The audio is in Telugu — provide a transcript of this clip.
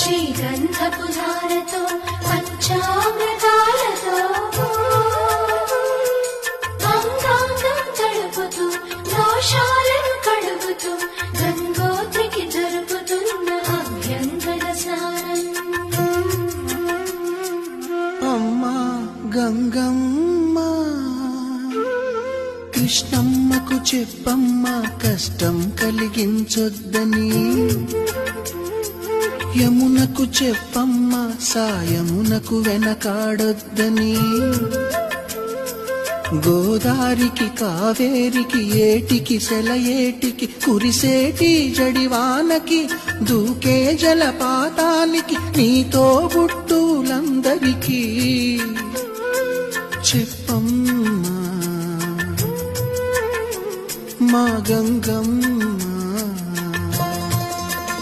శ్రీగంధపు ధారతో పంచామృతాలతో అంగాంగం తడుపుతూ దోషాలను కడుగుతూ గంగోత్రికి జరుపుతున్న అభ్యంతర స్నానం. అమ్మా గంగమ్మ కృష్ణమ్మకు చెప్పమ్మా కష్టం కలిగించొద్దని. యమునకు చెప్పమ్మా సాయమునకు వెనకాడొద్దని. గోదారికి కావేరికి ఏటికి సెలయేటికి కురిసేటి జడివానకి దూకే జలపాతానికి నీతో బుట్టులందరికీ చెప్పమ్మా. మా గంగమ్మ